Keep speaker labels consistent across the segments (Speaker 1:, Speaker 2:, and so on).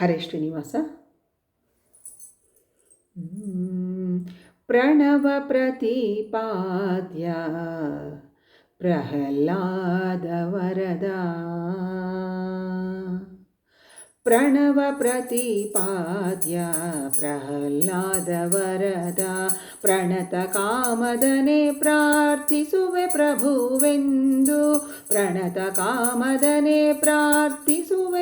Speaker 1: ಹರೇ ಶ್ರೀನಿವಾಸ. ಪ್ರಣವ ಪ್ರತಿಪಾದ್ಯ ಪ್ರಹ್ಲಾದ ವರದ ಪ್ರಣವ ಪ್ರತಿಪಾದ್ಯ ಪ್ರಹ್ಲಾದ ವರದ ಪ್ರಣತ ಕಾಮದನೆ ಪ್ರಾರ್ಥಿಸುವೆ ಪ್ರಭುವೆಂದು. ಪ್ರಣತ ಕಾಮದನೆ ಪ್ರಾರ್ಥಿಸುವೆ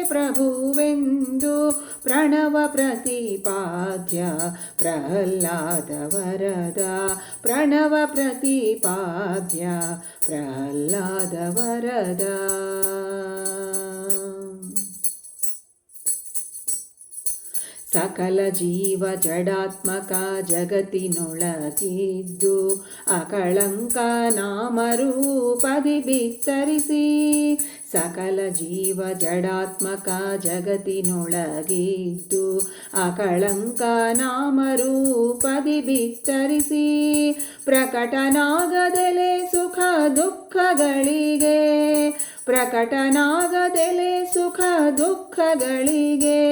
Speaker 1: ಪ್ರಭುವೆಂದು ಪ್ರಣವ ಪ್ರತಿಪಾದ್ಯ ಪ್ರಹ್ಲಾದ ವರದ ಪ್ರಣವ ಪ್ರತಿಪಾದ್ಯ ಪ್ರಹ್ಲಾದ ವರದ ಸಕಲ ಜೀವ ಜಡಾತ್ಮಕ ಜಗತ್ತಿನೊಳಗಿದ್ದು ಅಕಳಂಕ ನಾಮರೂಪದಿ ಬಿತ್ತರಿಸಿ ಸಕಲ ಜೀವ ಜಡಾತ್ಮಕ ಜಗತ್ತಿನೊಳಗಿದ್ದು ಅಕಳಂಕ ನಾಮರೂಪದಿ ಬಿತ್ತರಿಸಿ ಪ್ರಕಟನಾಗದೆಲೆ ಸುಖ ದುಃಖಗಳಿಗೆ, ಪ್ರಕಟನಾಗದೆಲೆ ಸುಖ ದುಃಖಗಳಿಗೆ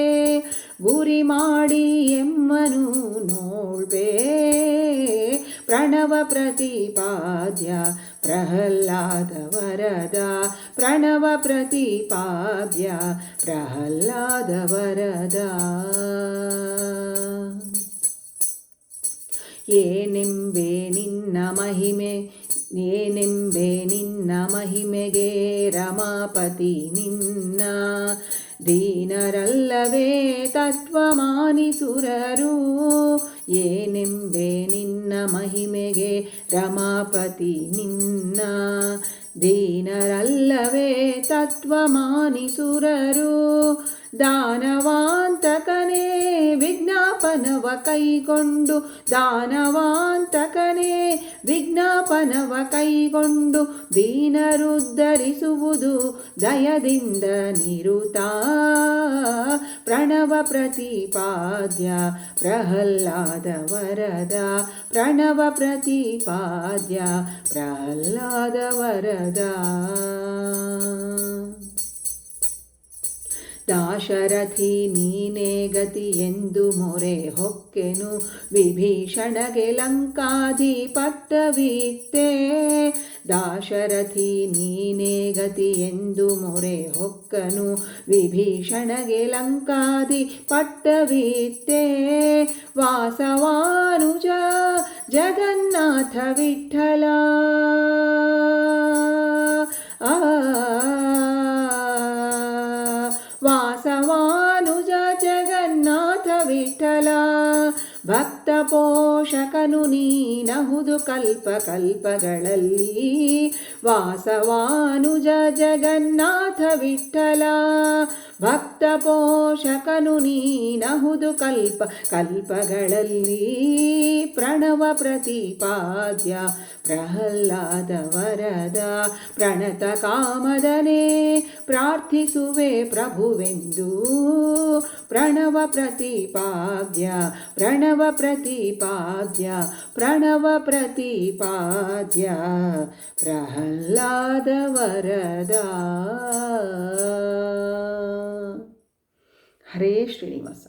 Speaker 1: ಗುರಿ ಮಾಡಿ ಎಮ್ಮನು ನೋಡ್ಬೇ, ಪ್ರಣವ ಪ್ರತಿಪಾದ್ಯ ಪ್ರಹ್ಲಾದ ವರದ ಪ್ರಣವ ಪ್ರತಿಪಾದ್ಯ ಪ್ರಹ್ಲಾದ ವರದ ಏನೆಂಬೆ ನಿನ್ನ ಮಹಿಮೆ ಏನೆಂಬೆ ನಿನ್ನ ಮಹಿಮೆಗೆ ರಮಾಪತಿ ನಿನ್ನ ದೀನರಲ್ಲವೇ ತತ್ವಮಾನಿಸುರರು ಏನೆಂಬೆ ನಿನ್ನ ಮಹಿಮೆಗೆ ರಮಾಪತಿ ನಿನ್ನ? ದೀನರಲ್ಲವೇ ತತ್ವಮಾನಿಸುರರು ದಾನವಾಂತಕನೇ ವಿಜ್ಞಾಪನವ ಕೈಗೊಂಡು, ದಾನವಾಂತಕನೇ ವಿಜ್ಞಾಪನವ ಕೈಗೊಂಡು ದೀನರುದ್ಧರಿಸುವುದು ದಯದಿಂದ ನಿರುತ. ಪ್ರಣವ ಪ್ರತಿಪಾದ್ಯ ಪ್ರಹ್ಲಾದ ವರದ ಪ್ರಣವ ಪ್ರತಿಪಾದ್ಯ ಪ್ರಹ್ಲಾದ ವರದ ದಾಶರಥಿ ನೀನೇ ಗತಿ ಎಂದು ಮೊರೆ ಹೊಕ್ಕೆನು. ವಿಭೀಷಣಗೆ ಲಂಕಾಧಿಪಟ್ಟವಿತ್ತೆ. ದಾಶರಥಿ ನೀನೇ ಗತಿ ಎಂದು ಮೊರೆ ಹೊಕ್ಕನು. ವಿಭೀಷಣಗೆ ಲಂಕಾದಿ ಪಟ್ಟವಿತ್ತೆ ವಾಸವಾನುಜ ಜಗನ್ನಾಥ ವಿಠಲ. ಭಕ್ತ ಪೋಷಕನು ನೀನಹುದು ಕಲ್ಪ ಕಲ್ಪಗಳಲ್ಲಿ. ವಾಸವಾನುಜ ಜಗನ್ನಾಥ ವಿಠಲ. ಭಕ್ತ ಪೋಷಕನು ನೀನಹುದು ಕಲ್ಪ ಕಲ್ಪಗಳಲ್ಲಿ. ಪ್ರಣವ ಪ್ರತಿಪಾದ್ಯ ಪ್ರಹ್ಲಾದ ವರದ. ಪ್ರಣತ ಕಾಮದನೆ ಪ್ರಾರ್ಥಿಸುವೆ ಪ್ರಭುವೆಂದು. ಪ್ರಣವ ಪ್ರತಿಪಾದ್ಯ ಪ್ರಣವ ಪ್ರತಿಪಾದ್ಯ ಪ್ರಣವ ಪ್ರತಿಪಾದ್ಯ. ಪ್ರಹ್ಲಾದ ವರದ. ಹರೇ ಶ್ರೀನಿವಾಸ.